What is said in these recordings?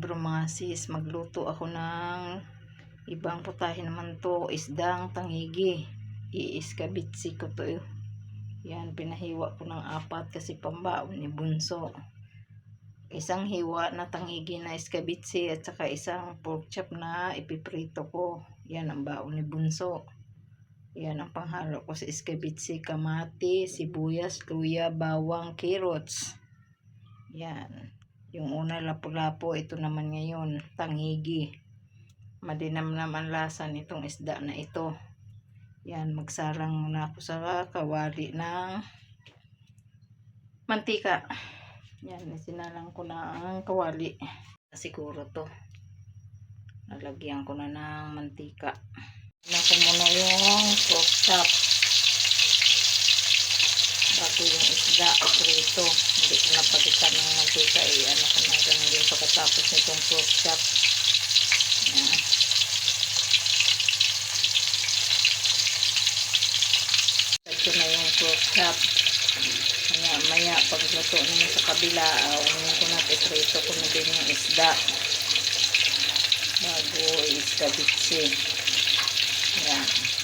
bro mga sis, magluto ako ng ibang putahe naman to, isdang tangigi. Iiskabitsi ko to. eh. Yan, pinahiwa ko ng apat kasi pambaon ni Bunso. Isang hiwa na tangigi na iskabitsi at saka isang pork chop na ipiprito ko. Yan ang baon ni Bunso. Yan ang panghalo ko sa iskabitsi, kamati, sibuyas, luya, bawang, carrots. Yan. Yung una lapu-lapo, ito naman ngayon, tangigi. Madinam naman lasa nitong isda na ito. Yan, magsarang muna ako sa kawali ng mantika. Yan, sinalang ko na ang kawali. Siguro to. Nalagyan ko na ng mantika. Na ko muna yung pork chop. Bago yung isda, prito. Hindi ko napatikan ng mantika. Eh, ano ko na ganun din pagkatapos nitong pork chop. Yan. Ito na yung pork chop. Maya, maya, pagluto ninyo sa kabila, uh, unin ko na, iprito ko na din yung isda. Bago iskabitsi. Yan.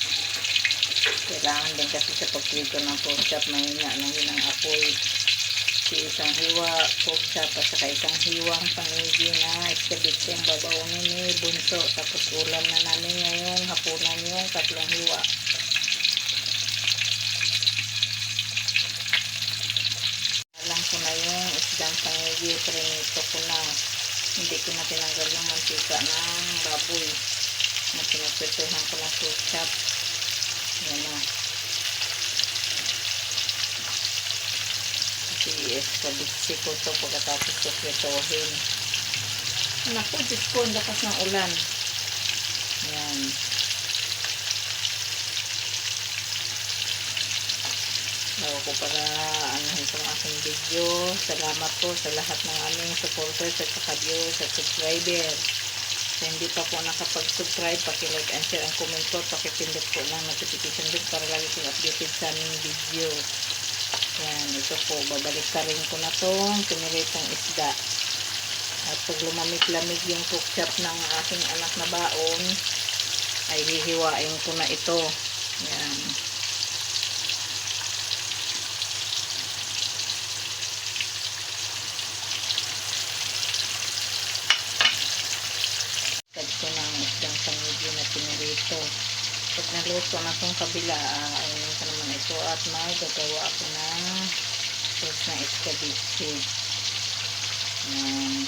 Kailangan din kasi sa pagprito ng pork chop, mahina lang yun ang apoy. Si isang hiwa, pork chop, at saka isang hiwang pangigi na iskabitsi ang babaunin ni Bunso. Tapos ulam na namin ngayong hapunan yung tatlong hiwa. Alam ko na yung isdang pangigi, prinito ko na. Hindi ko na tinanggal yung mantika ng baboy. Na pinagprituhan ko ng pork chop. Yan na. Kasi escabitsi ko to pagkatapos ko prituhin. Naku, Diyos ko, ang lakas ng ulan. Yan. Bago ko para anuhin itong aking video. Salamat po sa lahat ng aming supporters at saka viewers at subscriber. Sa hindi pa po nakapag-subscribe, paki-like and share ang comment ko, pakipindot po ng notification bell para lagi kong updated sa aming video. Yan, ito po, babalik ka rin ko na itong piniritong isda. At pag lumamig-lamig yung cook chop ng aking anak na baon, ay hihiwain ko na ito. Yan. Tag ko ng isdang pangidyo na pinirito. Pag naluto na itong kabila, ayun ko naman ito at magagawa ako ng sauce na escabeche. Yan.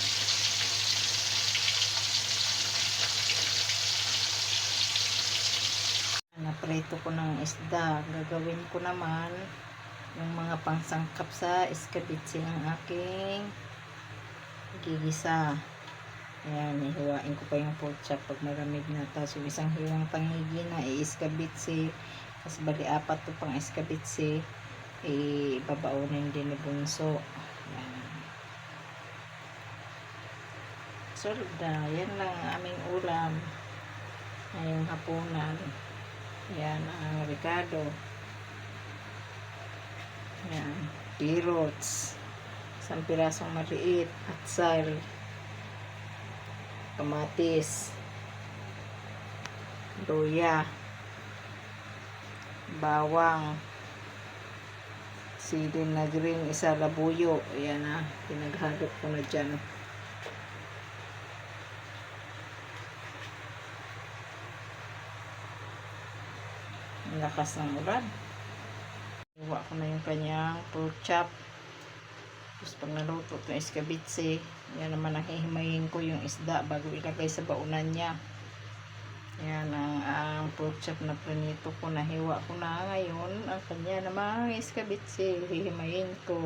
Naprito ko ng isda. Gagawin ko naman yung mga pangsangkap sa escabeche ng aking gigisa. Ayan, ihiwain ko pa yung pork chop pag maramig na. Tapos yung isang hiwang tangigi na i-escabitse. Tapos bali apat to pang escabitse. Ibabaunin din ni Bunso. Ayan. Solda. Yan lang ang aming ulam. Ngayong hapunan. Ayan ang Ricardo. Ayan. Pirots. Isang pirasong maliit. Atsal kamatis, luya, bawang, silin na green, isa labuyo. Ayan na, pinaghalot ko na dyan. Ang lakas ng ulan. Iwa ko na yung kanyang pork chop. Tapos pag naluto ito yung escabitse, yan naman ang hihimayin ko yung isda bago ilagay sa baunan niya. Yan ang, ang pork chop na pranito ko, nahiwa ko na ngayon. Ang kanya naman escabitse, hihimayin ko.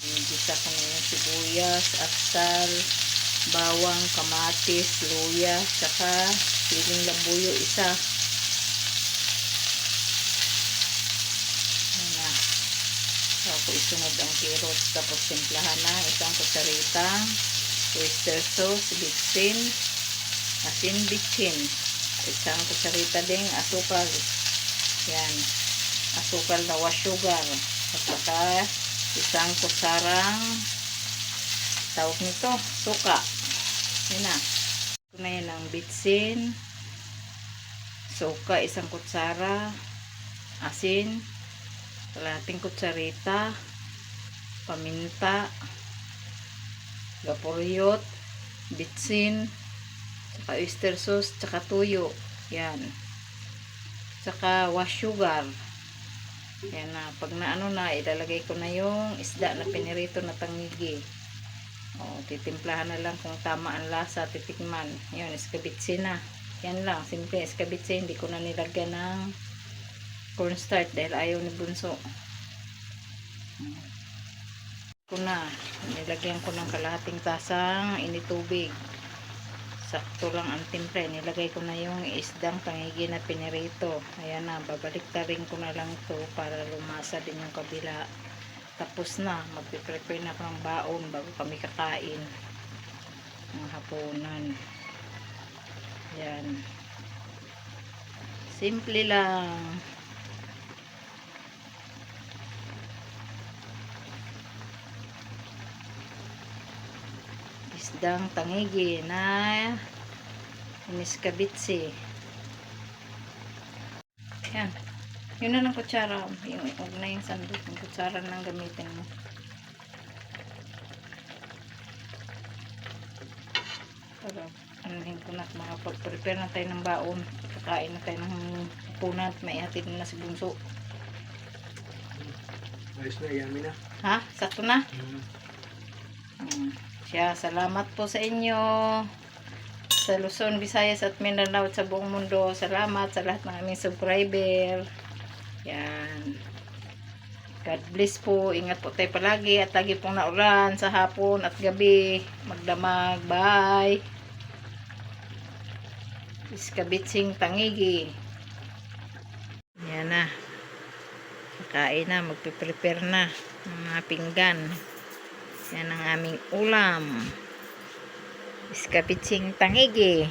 Gisa ko na yung sibuyas, atsal, bawang, kamatis, luya, tsaka siling labuyo isa. Yan na. Tapos isunod ang carrots. Tapos simplahan na isang kutsaritang oyster sauce, bitsin, asin bitsin. Isang kutsarita ding asukal. Yan. Asukal na wash sugar. At saka isang kutsarang tawag nito, suka. Yan na. Ito na yan ang bitsin, suka, isang kutsara, asin, kalating kutsarita, paminta, gaporyot, bitsin, saka oyster sauce, saka tuyo. Yan. Saka wash sugar. Yan na. Pag na ano na, ilalagay ko na yung isda na pinirito na tangigi. O, titimplahan na lang kung tama ang lasa, titikman. Yun, iskabitsi na. Yan lang, simple iskabitsi. Hindi ko na nilagyan ng cornstarch dahil ayaw ni Bunso. Ko na, nilagyan ko ng kalahating tasang initubig. Sakto lang ang timpla. Nilagay ko na yung isdang tangigi na pinirito. Ayan na, babalik rin ko na lang to para lumasa din yung kabila. Tapos na, magpiprepare na ako ng baon bago kami kakain. Ng hapunan. Yan. Simple lang. Isdang tangigi na iniskabitsi. Yan. Yun na ng kutsara. Yung, huwag na yung sandok. Yung kutsara lang gamitin mo. Para anuhin ko na makapag-prepare na tayo ng baon. Kakain na tayo ng punat. May hatid na si Bunso. Ayos na, yummy na. Ha? Sakto na? Mm. Siya, salamat po sa inyo. Sa Luzon, Visayas at Mindanao at sa buong mundo. Salamat sa lahat ng aming subscriber. Yan. God bless po. Ingat po tayo palagi at lagi pong naulan sa hapon at gabi. Magdamag. Bye. Iskabitsing tangigi. Yan na. Kakain na. Magpiprepare na. Ng mga pinggan. Yan ang aming ulam. Iskapitsing tangigi.